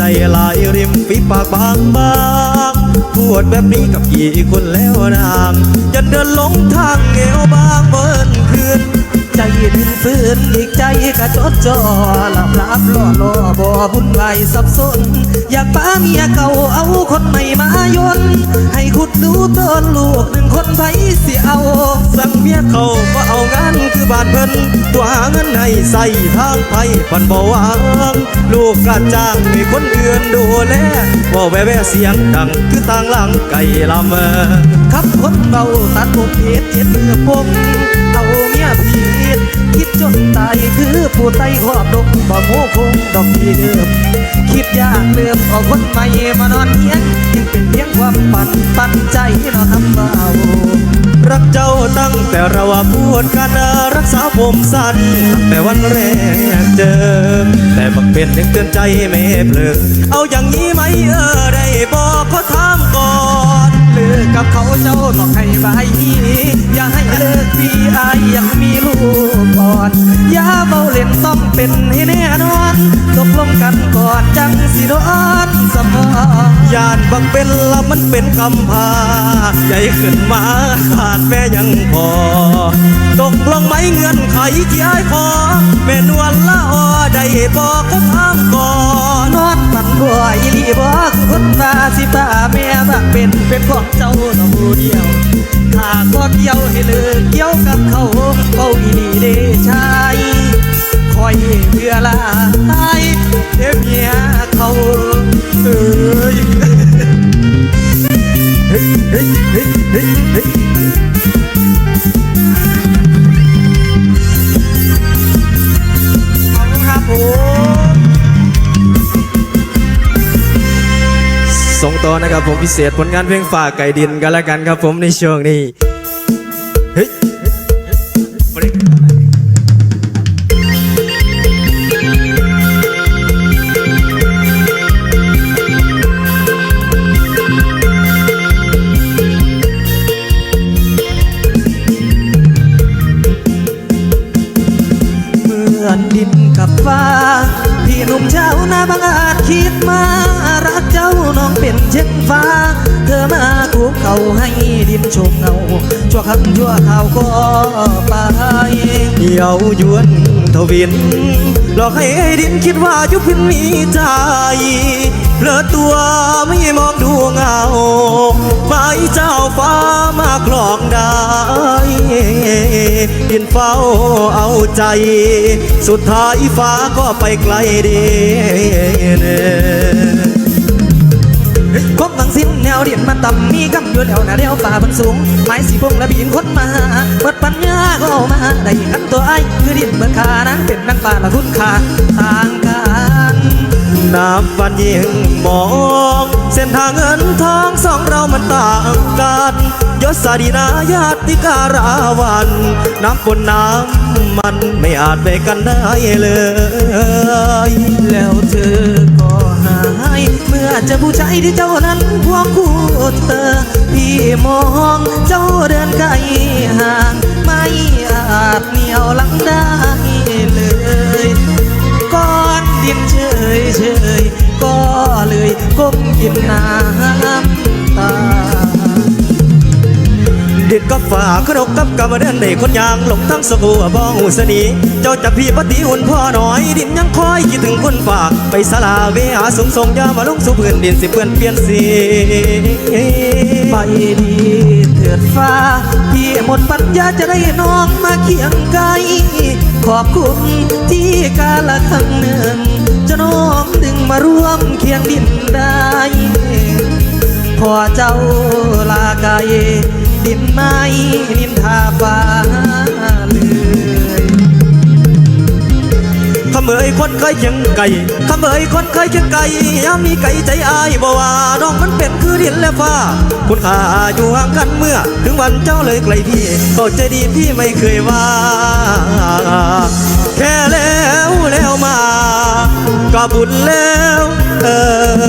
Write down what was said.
ใจหลายริมฝีปากบางบางพูดแบบนี้กับกี่คนแล้วนางจะเดินหลงทางเหวบางเบิ้นคืน ใจถึงฟื้นอีกใจกระจดจ่อหลับหลับล่อล่อบ่วุ่นวายสับสน อยากป้าเมียเก่าเอาคนใหม่มายน ให้ขุดดูต้นลูกหนึ่งคนไผสิเอา สั่งเมียเขาก็เอางานคือบานเพิ่นตัวหาเงินให้ใส่ทางไปปันบ่วางลูกกะจ้างให้คนอื่นดูแลว่แวแวเสียงดังคือต่างหลังไก่ลำเอขับคนเบาตัดผมเพชรเจ็ดมือพงเอาเมียผิด คิดจนตายคือผู้ไต้ขอบดงบ่โมคงดอกที่เดิม คิดอยากเลื่อมเอาคนใหม่มานอนเฮียงยังเป็นเพียงความปั่นปั่นใจเนาทำเบารักเจ้าตั้งแต่เราว่าพูดกันรักษาผมสั้นตั้งแต่วันแรกเจอ แต่บักเป็นยังเตือนใจไม่เพลิงเอาอย่างนี้ไหมเออได้บอกเขาถาม กับเขาเจ้าต้องให้บายอีอย่าให้เลิกพี่อายยังมีลูกก่อนอย่าเบาเล่นต้องเป็นให้แน่นอนตกลงกันก่อนจังสิโดนสมอยานบักเป็นละมันเป็นคำพาใหญ่ขึ้นมาขาดแม่ยังพอ ตกลงไหมเงื่อนไขที่ไอ้ายขอแม่นวลละออได้บอกเขาถามก่อนนอน ฝันบ่อีหลีบ่คือคนว่าสิป้าแม่บักเป็นเป็นของเจ้าน้องผู้เดียวถ้าก็เกี่ยวให้เลิกเกี่ยวกับเขาเบาอีหลีเดชายคอยเพื่อลาตายเดี๋ยวเมียเขาเอ้ยเฮ้ยเฮ้ยเฮ้ยเฮ้ย ส่งต่อนะครับผมพิเศษผลงานเพลงฝากไก่ดินกันแล้วกันครับผมในช่วงนี้เฮ้ยเหมือนดินกับฟ้าพี่หนุ่มเจ้าหน้าบางอาจคิดมา จ้าน้องเป็นเช่นฟ้า เธอมาคุกเขาให้ดินชมเงา ชั่วคำชั่วข่าวก็ไปเหี่ยวยวนทวินหลอกให้ดินคิดว่ายุพินมีใจเพลอตัวไม่มองดูเงาฝ่เจ้าฟ้ามาคลองได้ดินเฝ้าเอาใจ สุดท้ายฟ้าก็ไปไกลเดี คบบังสิ้นแนวเดียนมันต่ำมีกำอยู่แล้วนะเดียวป่ามันสูงไม้สีพงและบีนคนมาเปิดปัญญาก็เอามาได้กันตัวไอ้คือดินเบิดขานั้นเป็นนังป่าละคุณคาต่างกันน้ำฟันยิ่งมอง เส้นทางเงินทองสองเรามันต่างกันยศดีนาญาติการาวันน้ำฝนน้ำมันไม่อาจไปกันได้เลยแล้วเธอก็หาย เจอผู้ชายที่เจ้านั้นพวงคู่เธอ พี่มองเจ้าเดินไกลห่างไม่อาจเหนียวหลังได้เลยก้อนดินเฉยเฉยก็เลยก้มกินน้ำ ด็ดก็ฝากขนกกับกำเดินได้คนยางหลงทั้งสกูบ้องหูสนีเจ้าจากพี่ปฏิหุ่นพ่อหน่อย ดินยังคอยคิดถึงคนฝาก ไปสลาเวหาสูงสงยามาลงสู่พื้นดินสิเพื่อนเปลี่ยนสีไปดีเถิดฟ้าพี่หมดปัญญาจะได้น้องมาเคียงไกลขอบคุณที่กาละครั้งหนึ่งจะน้อมดึงมาร่วมเคียงดินได้พอเจ้าลาไกล ดินไม้นินทาฟ้าเลยขเมยคนเคยเคียงไก่ขเมยคนเคยเคียงไก่ยามมีไก่ใจอายบ่ว่าน้องมันเป็นคือดินและฟ้า คุณค่าอยู่ห่างกันเมื่อ ถึงวันเจ้าเลยไกลพี่เข้าใจดีพี่ไม่เคยว่า แค่แล้วแล้วมา ก็บุญแล้ว เออ